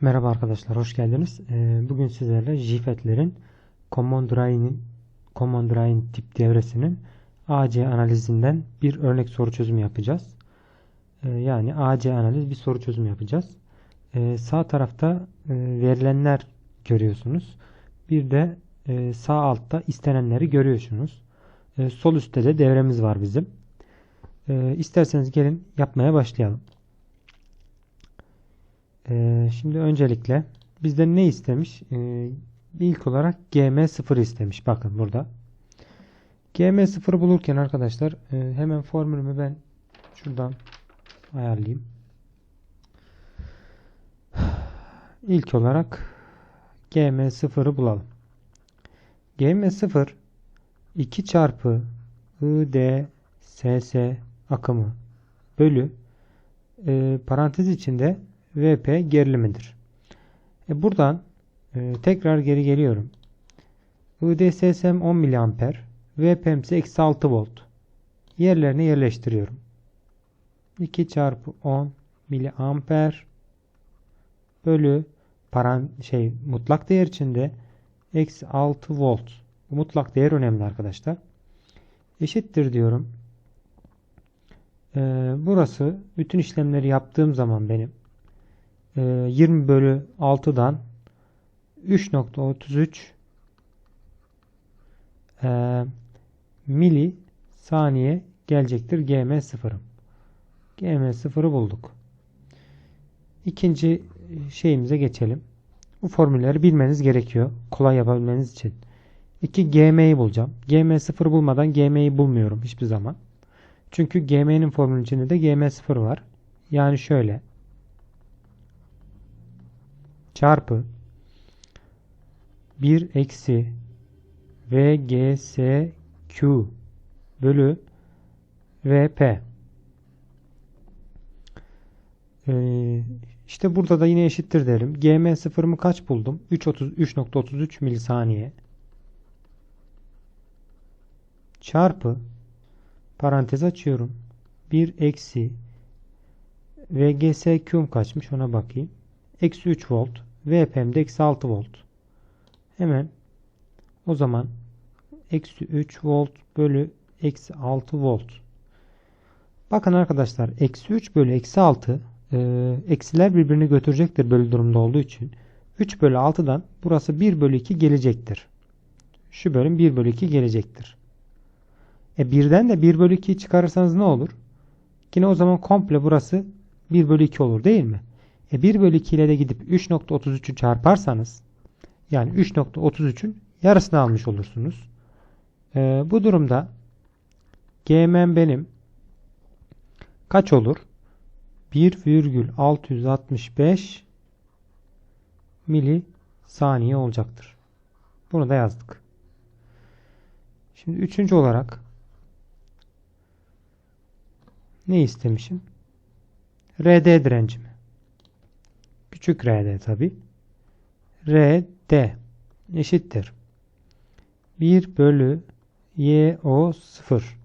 Merhaba arkadaşlar, hoş geldiniz. Ee, Bugün sizlerle JFET'lerin Command Line tip devresinin AC analizinden bir örnek soru çözümü yapacağız. Ee, Yani AC analiz bir soru çözümü yapacağız. Ee, Sağ tarafta e, verilenler görüyorsunuz. Bir de e, sağ altta istenenleri görüyorsunuz. Sol üstte de devremiz var bizim. İsterseniz gelin yapmaya başlayalım. Ee, şimdi öncelikle bizden ne istemiş? Ee, ilk olarak GM0 istemiş. Bakın burada. GM0 bulurken arkadaşlar e, hemen formülümü ben şuradan ayarlayayım. İlk olarak GM0'ı bulalım. GM0 2 çarpı ID SS akımı bölü e, parantez içinde VP gerilimidir. E buradan e, tekrar geri geliyorum. IDSS'm 10 mA, VP'm ise eksi 6 volt. Yerlerine yerleştiriyorum. 2 çarpı 10 mA bölü paran şey mutlak değer içinde eksi 6 volt. Bu mutlak değer önemli arkadaşlar. Eşittir diyorum. Ee, burası bütün işlemleri yaptığım zaman benim 20 bölü 6'dan 3.33 e, mili saniye gelecektir GM0'ım. GM0'ı bulduk. İkinci şeyimize geçelim. Bu formülleri bilmeniz gerekiyor. Kolay yapabilmeniz için. 2 GM'yi bulacağım. GM0 bulmadan GM'yi bulmuyorum hiçbir zaman. Çünkü GM'nin formülünün içinde de GM0 var. Yani şöyle çarpı 1 eksi VGSQ bölü VP. Ee, işte burada da yine eşittir derim. GM sıfırımı kaç buldum? 3.33 milisaniye. Çarpı parantez açıyorum. 1 eksi VGSQ'm kaçmış ona bakayım. Eksi 3 volt. VP'm de eksi 6 volt. Hemen o zaman eksi 3 volt bölü eksi 6 volt. Bakın arkadaşlar eksi 3 bölü eksi 6 e, eksiler birbirini götürecektir bölü durumda olduğu için. 3 bölü 6'dan burası 1 bölü 2 gelecektir. Şu bölüm 1 bölü 2 gelecektir. E birden de 1 bölü 2'yi çıkarırsanız ne olur? Yine o zaman komple burası 1 bölü 2 olur değil mi? E 1 bölü 2 ile de gidip 3.33'ü çarparsanız yani 3.33'ün yarısını almış olursunuz. E, bu durumda GM'm benim kaç olur? 1,665 mili saniye olacaktır. Bunu da yazdık. Şimdi üçüncü olarak ne istemişim? RD direncimi. Küçük r'd tabi. rd eşittir. 1 bölü yo 0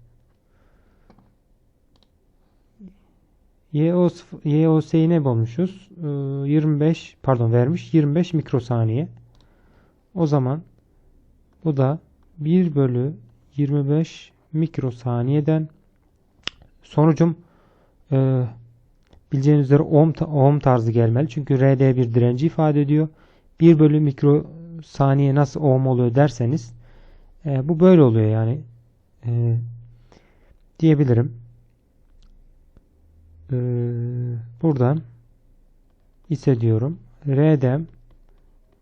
yo yos'yi ne bulmuşuz? 25 ee, pardon vermiş 25 mikrosaniye. O zaman bu da 1 bölü 25 mikrosaniyeden sonucum e, bileceğiniz üzere ohm, ohm tarzı gelmeli. Çünkü RD bir direnci ifade ediyor. 1 bölü mikrosaniye nasıl ohm oluyor derseniz e, bu böyle oluyor yani e, diyebilirim. E, buradan hissediyorum. R'den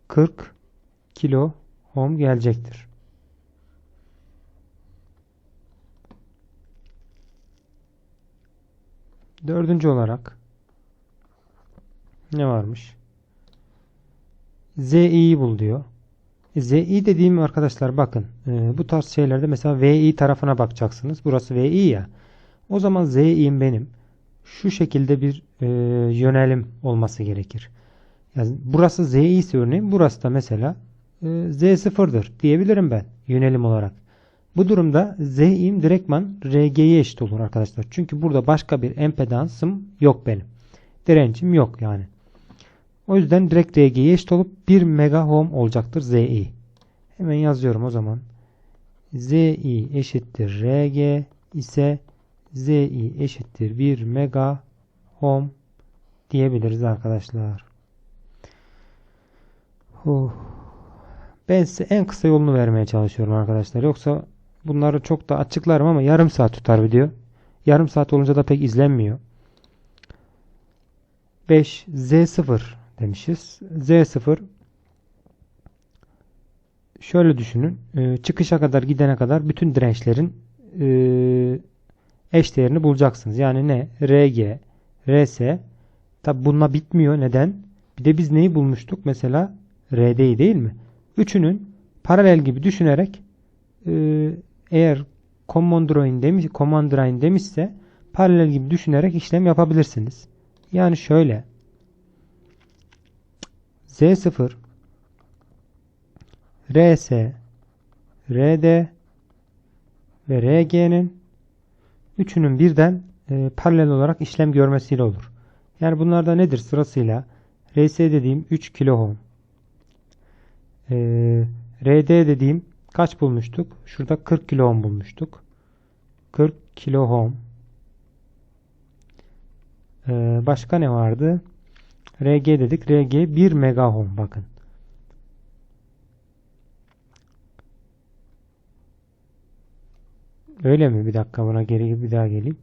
40 kilo ohm gelecektir. Dördüncü olarak ne varmış? ZI'yi bul diyor. E, ZI dediğim arkadaşlar bakın e, bu tarz şeylerde mesela VI tarafına bakacaksınız. Burası VI ya. O zaman ZI'm benim şu şekilde bir e, yönelim olması gerekir. Yani burası ZI ise örneğin burası da mesela e, Z0'dır diyebilirim ben yönelim olarak. Bu durumda Z'im direktman RG'ye eşit olur arkadaşlar. Çünkü burada başka bir empedansım yok benim. Direncim yok yani. O yüzden direkt RG'ye eşit olup 1 mega ohm olacaktır ZI. Hemen yazıyorum o zaman. ZI eşittir RG ise ZI eşittir 1 mega ohm diyebiliriz arkadaşlar. Huh. Ben size en kısa yolunu vermeye çalışıyorum arkadaşlar. Yoksa bunları çok da açıklarım ama yarım saat tutar video. Yarım saat olunca da pek izlenmiyor. 5 Z0 demişiz. Z0 şöyle düşünün. Ee, çıkışa kadar gidene kadar bütün dirençlerin e, eş değerini bulacaksınız. Yani ne? RG, RS tabi bununla bitmiyor. Neden? Bir de biz neyi bulmuştuk? Mesela RD'yi değil mi? Üçünün paralel gibi düşünerek e, eğer command demiş, command demişse paralel gibi düşünerek işlem yapabilirsiniz. Yani şöyle Z0 RS RD ve RG'nin üçünün birden e, paralel olarak işlem görmesiyle olur. Yani bunlar da nedir sırasıyla? RS dediğim 3 kilo ohm. E, RD dediğim kaç bulmuştuk? Şurada 40 kilo ohm bulmuştuk. 40 kilo ohm. E, başka ne vardı? RG dedik. RG 1 mega ohm bakın. Öyle mi? Bir dakika buna geri bir daha geleyim.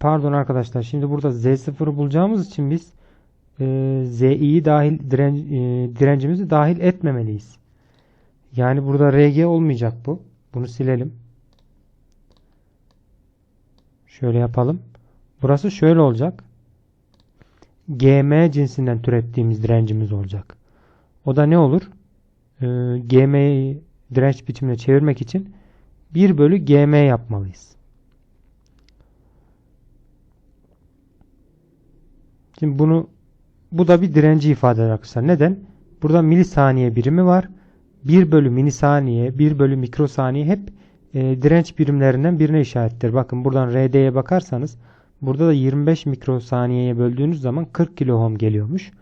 Pardon arkadaşlar. Şimdi burada Z0'ı bulacağımız için biz e, ZI'yi dahil diren, e, direncimizi dahil etmemeliyiz. Yani burada RG olmayacak bu. Bunu silelim. Şöyle yapalım. Burası şöyle olacak. GM cinsinden türettiğimiz direncimiz olacak. O da ne olur? Ee, GM'yi direnç biçimine çevirmek için 1 bölü GM yapmalıyız. Şimdi bunu bu da bir direnci ifade eder arkadaşlar. Neden? Burada milisaniye birimi var. 1 bölü milisaniye, 1 bölü mikrosaniye hep e, direnç birimlerinden birine işarettir. Bakın buradan RD'ye bakarsanız burada da 25 mikrosaniyeye böldüğünüz zaman 40 kilo ohm geliyormuş.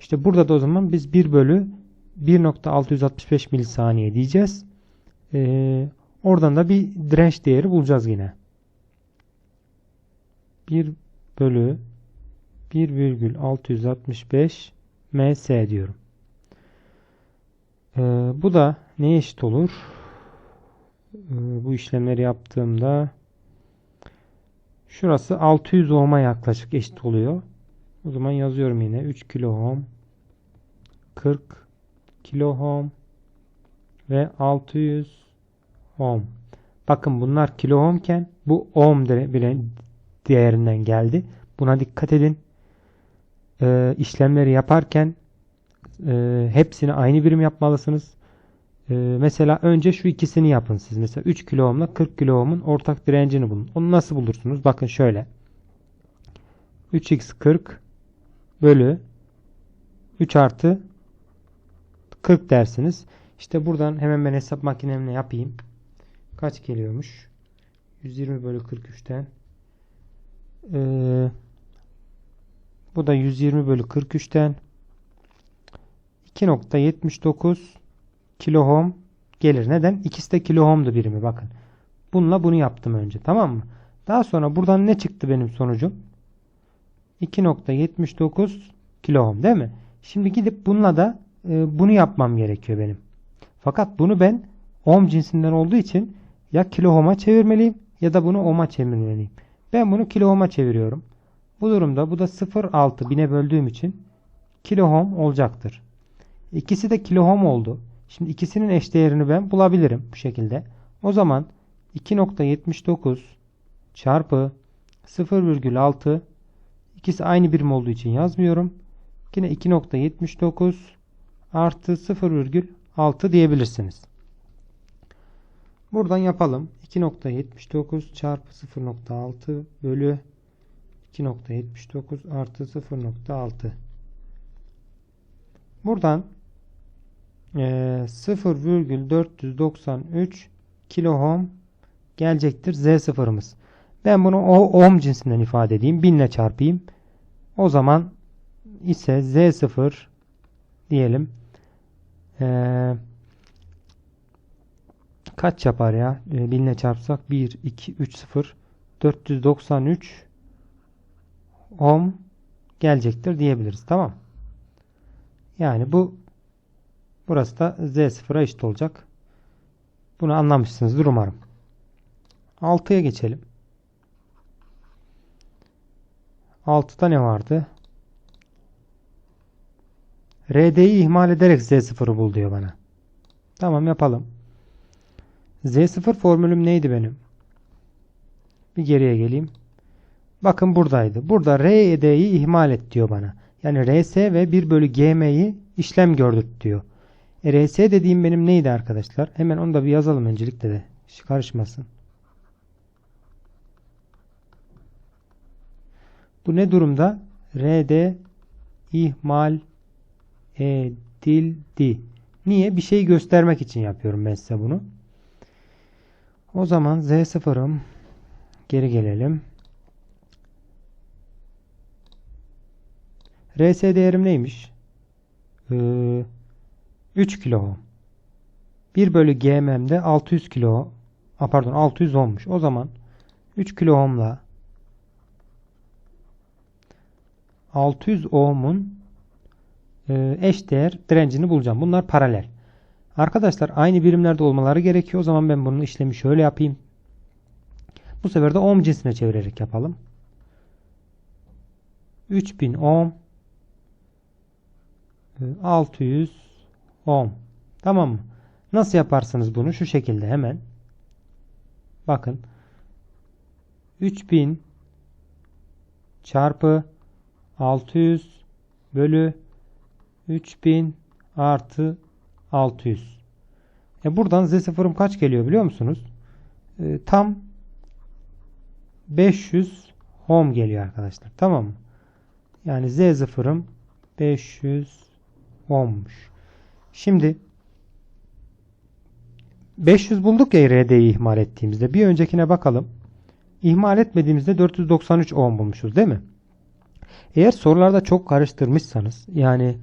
İşte burada da o zaman biz 1 bölü 1.665 milisaniye diyeceğiz. Ee, oradan da bir direnç değeri bulacağız yine. 1 bölü 1,665 ms diyorum. Ee, bu da neye eşit olur? Ee, bu işlemleri yaptığımda şurası 600 ohm'a yaklaşık eşit oluyor. O zaman yazıyorum yine 3 kilo ohm 40 kilo ohm ve 600 ohm. Bakın bunlar kilo ohmken bu ohm değerinden geldi. Buna dikkat edin. Ee, işlemleri yaparken e, hepsini aynı birim yapmalısınız. Ee, mesela önce şu ikisini yapın siz. Mesela 3 kilo ohmla 40 kilo ohmun ortak direncini bulun. Onu nasıl bulursunuz? Bakın şöyle. 3x40 bölü 3 artı 40 dersiniz. İşte buradan hemen ben hesap makinemle yapayım. Kaç geliyormuş? 120 bölü 43'ten. Ee, bu da 120 bölü 43'ten 2.79 kilo ohm gelir. Neden? İkisi de kilo ohmdu birimi bakın. Bununla bunu yaptım önce. Tamam mı? Daha sonra buradan ne çıktı benim sonucum? 2.79 kilo ohm değil mi? Şimdi gidip bununla da e, bunu yapmam gerekiyor benim. Fakat bunu ben ohm cinsinden olduğu için ya kilo ohm'a çevirmeliyim ya da bunu ohm'a çevirmeliyim. Ben bunu kilo ohm'a çeviriyorum. Bu durumda bu da 0.6 bine böldüğüm için kilo ohm olacaktır. İkisi de kilo ohm oldu. Şimdi ikisinin eşdeğerini ben bulabilirim bu şekilde. O zaman 2.79 çarpı 0,6 ikisi aynı birim olduğu için yazmıyorum. Yine 2.79 artı 0,6 diyebilirsiniz. Buradan yapalım. 2.79 çarpı 0.6 bölü 2.79 artı 0.6 Buradan 0,493 kilo ohm gelecektir Z sıfırımız. Ben bunu ohm cinsinden ifade edeyim. 1000 ile çarpayım. O zaman ise Z0 diyelim. Ee, kaç yapar ya? Ee, 1000 ile çarpsak 1, 2, 3, 0 493 ohm gelecektir diyebiliriz. Tamam. Yani bu burası da Z0'a eşit olacak. Bunu anlamışsınızdır umarım. 6'ya geçelim. 6'da ne vardı? RD'yi ihmal ederek Z0'ı bul diyor bana. Tamam yapalım. Z0 formülüm neydi benim? Bir geriye geleyim. Bakın buradaydı. Burada RD'yi ihmal et diyor bana. Yani RS ve 1 bölü GM'yi işlem gördürt diyor. E, RS dediğim benim neydi arkadaşlar? Hemen onu da bir yazalım öncelikle de. Hiç karışmasın. Bu ne durumda? RD ihmal edildi. Niye? Bir şey göstermek için yapıyorum ben size bunu. O zaman Z0'ım geri gelelim. RS değerim neymiş? Ee, 3 kilo ohm. 1 bölü GMM'de 600 kilo a, pardon 600 ohmmuş. O zaman 3 kilo ohmla 600 ohmun e, eş değer direncini bulacağım. Bunlar paralel. Arkadaşlar aynı birimlerde olmaları gerekiyor. O zaman ben bunun işlemi şöyle yapayım. Bu sefer de ohm cinsine çevirerek yapalım. 3000 ohm 600 ohm. Tamam mı? Nasıl yaparsınız bunu? Şu şekilde hemen. Bakın. 3000 çarpı 600 bölü 3000 artı 600. E buradan Z0'ım kaç geliyor biliyor musunuz? E, tam 500 ohm geliyor arkadaşlar. Tamam mı? Yani Z0'ım 500 ohmmuş. Şimdi 500 bulduk ya RD'yi ihmal ettiğimizde. Bir öncekine bakalım. İhmal etmediğimizde 493 ohm bulmuşuz değil mi? Eğer sorularda çok karıştırmışsanız yani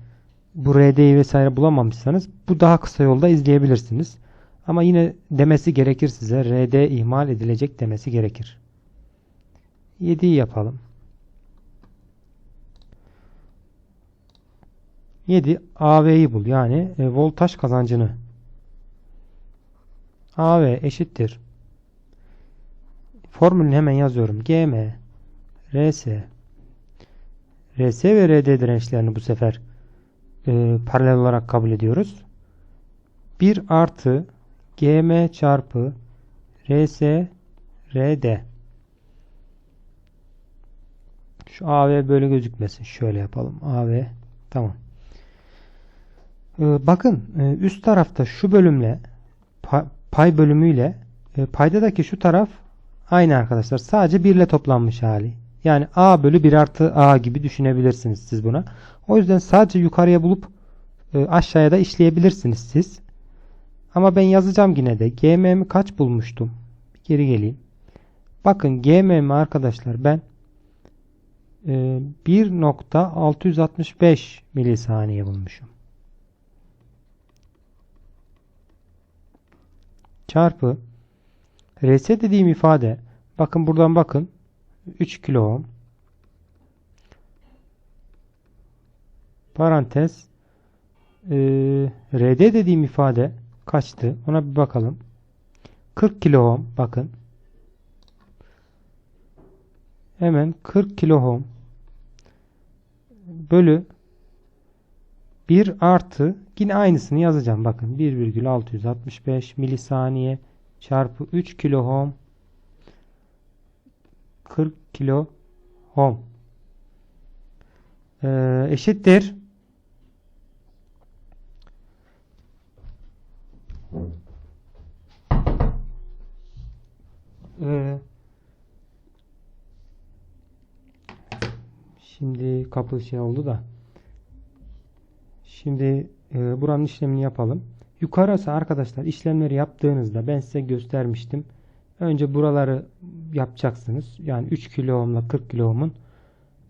bu RD'yi vesaire bulamamışsanız bu daha kısa yolda izleyebilirsiniz. Ama yine demesi gerekir size. RD ihmal edilecek demesi gerekir. 7'yi yapalım. 7 AV'yi bul. Yani e, voltaj kazancını. AV eşittir. Formülünü hemen yazıyorum. GM RS RS ve RD dirençlerini bu sefer e, paralel olarak kabul ediyoruz. 1 artı GM çarpı RS RD şu AV böyle gözükmesin. Şöyle yapalım. AV tamam. Ee, bakın e, üst tarafta şu bölümle pay bölümüyle e, paydadaki şu taraf aynı arkadaşlar. Sadece 1 ile toplanmış hali. Yani A bölü 1 artı A gibi düşünebilirsiniz siz buna. O yüzden sadece yukarıya bulup e, aşağıya da işleyebilirsiniz siz. Ama ben yazacağım yine de. GM'mi kaç bulmuştum? Geri geleyim. Bakın GM'mi arkadaşlar ben 1.665 milisaniye bulmuşum. Çarpı RS dediğim ifade bakın buradan bakın 3 kilo ohm parantez e, RD dediğim ifade kaçtı? Ona bir bakalım. 40 kilo ohm bakın. Hemen 40 kilo ohm bölü 1 artı yine aynısını yazacağım. Bakın 1,665 milisaniye çarpı 3 kilo ohm 40 kilo ohm ee, eşittir. Ee, şimdi kapı şey oldu da Şimdi e, buranın işlemini yapalım. Yukarısı arkadaşlar işlemleri yaptığınızda ben size göstermiştim. Önce buraları yapacaksınız. Yani 3 kilo ohmla 40 kilo ohmun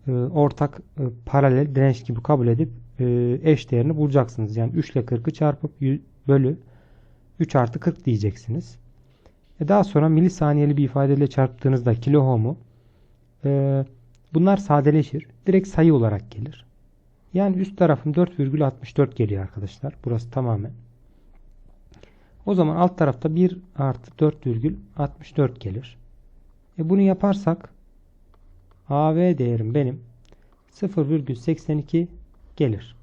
e, ortak e, paralel direnç gibi kabul edip e, eş değerini bulacaksınız. Yani 3 ile 40'ı çarpıp y- bölü 3 artı 40 diyeceksiniz. E daha sonra milisaniyeli bir ifadeyle çarptığınızda kilo ohmu e, bunlar sadeleşir. Direkt sayı olarak gelir. Yani üst tarafım 4,64 geliyor arkadaşlar. Burası tamamen. O zaman alt tarafta 1 artı 4,64 gelir. E bunu yaparsak AV değerim benim 0,82 gelir.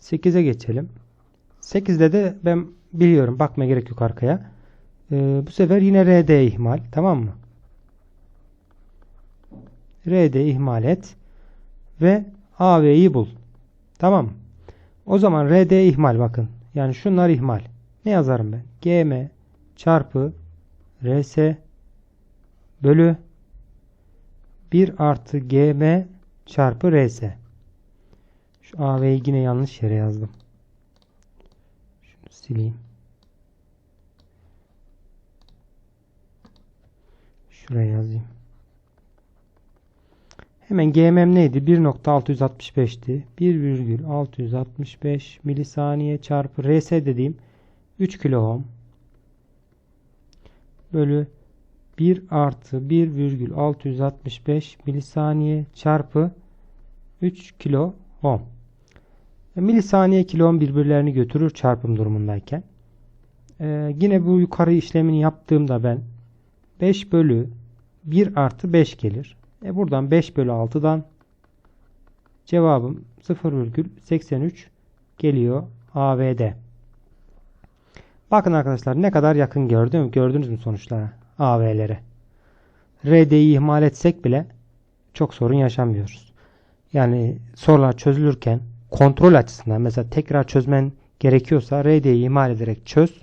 8'e geçelim. 8'de de ben biliyorum. Bakmaya gerek yok arkaya. Ee, bu sefer yine RD ihmal. Tamam mı? RD ihmal et. Ve AV'yi bul. Tamam? O zaman RD ihmal bakın. Yani şunlar ihmal. Ne yazarım ben? GM çarpı RS bölü 1 artı GM çarpı RS. Şu AV'yi yine yanlış yere yazdım. Şunu sileyim. Şuraya yazayım. Hemen GMM neydi? 1.665'ti. 1,665 milisaniye çarpı RS dediğim 3 kilo ohm bölü 1 artı 1,665 milisaniye çarpı 3 kilo ohm. E, Milisaniye kilo ohm birbirlerini götürür çarpım durumundayken. Ee, yine bu yukarı işlemini yaptığımda ben 5 bölü 1 artı 5 gelir. E buradan 5 bölü 6'dan cevabım 0,83 geliyor AVD. Bakın arkadaşlar ne kadar yakın gördüm. Gördünüz mü sonuçlara? AV'lere. RD'yi ihmal etsek bile çok sorun yaşamıyoruz. Yani sorular çözülürken kontrol açısından mesela tekrar çözmen gerekiyorsa RD'yi ihmal ederek çöz.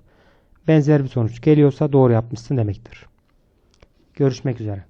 Benzer bir sonuç geliyorsa doğru yapmışsın demektir. Görüşmek üzere.